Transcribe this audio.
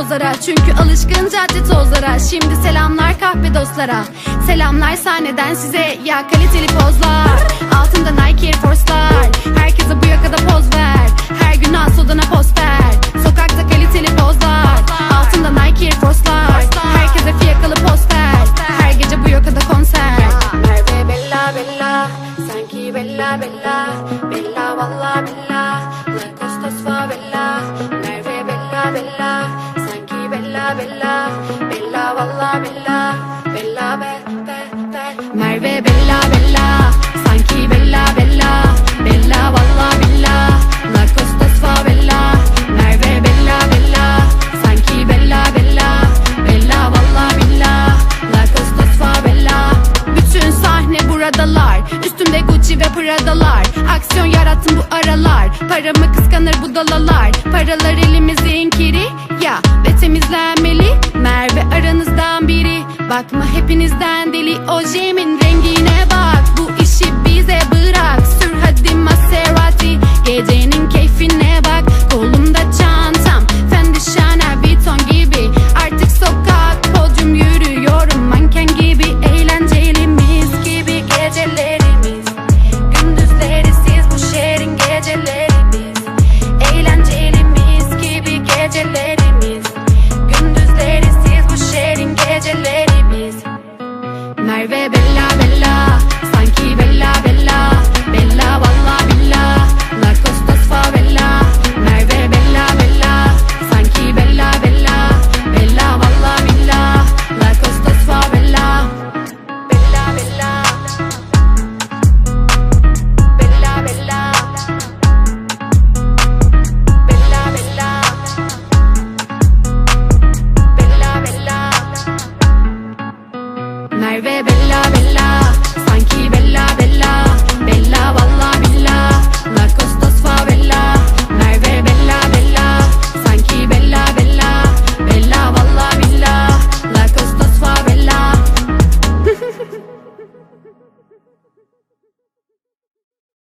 sahte pozlara Çünkü alışkın cadde tozlara. Şimdi selamlar kahve dostlara. Selamlar sahneden size ya kaliteli pozlar. Altında Nike Air Force'lar. Herkese bu yakada poz ver. Her gün Asoda'na poster Sokakta kaliteli pozlar. Altında Nike Air Force'lar. Herkese fiyakalı poster Her gece bu yakada konser. Merve Bella Bella. Sanki Bella Bella. Bella valla Bella. La Costas Favela Merve Bella Bella Bella Bella Bella valla Bella Bella be be be. Merve Bella Bella Sanki Bella Bella Bella valla Bella La Costas Favela Merve Bella Bella Sanki Bella Bella Bella valla Bella La Costas Favela Bütün sahne buradalar Üstümde Gucci ve Prada'lar. Aksiyon yarattım bu aralar Paramı kıskanır bu dalalar. Paralar elimizin kiri Bakma hepinizden deli Ojemin rengine bak. Bu işi bize bırak baby. my be love.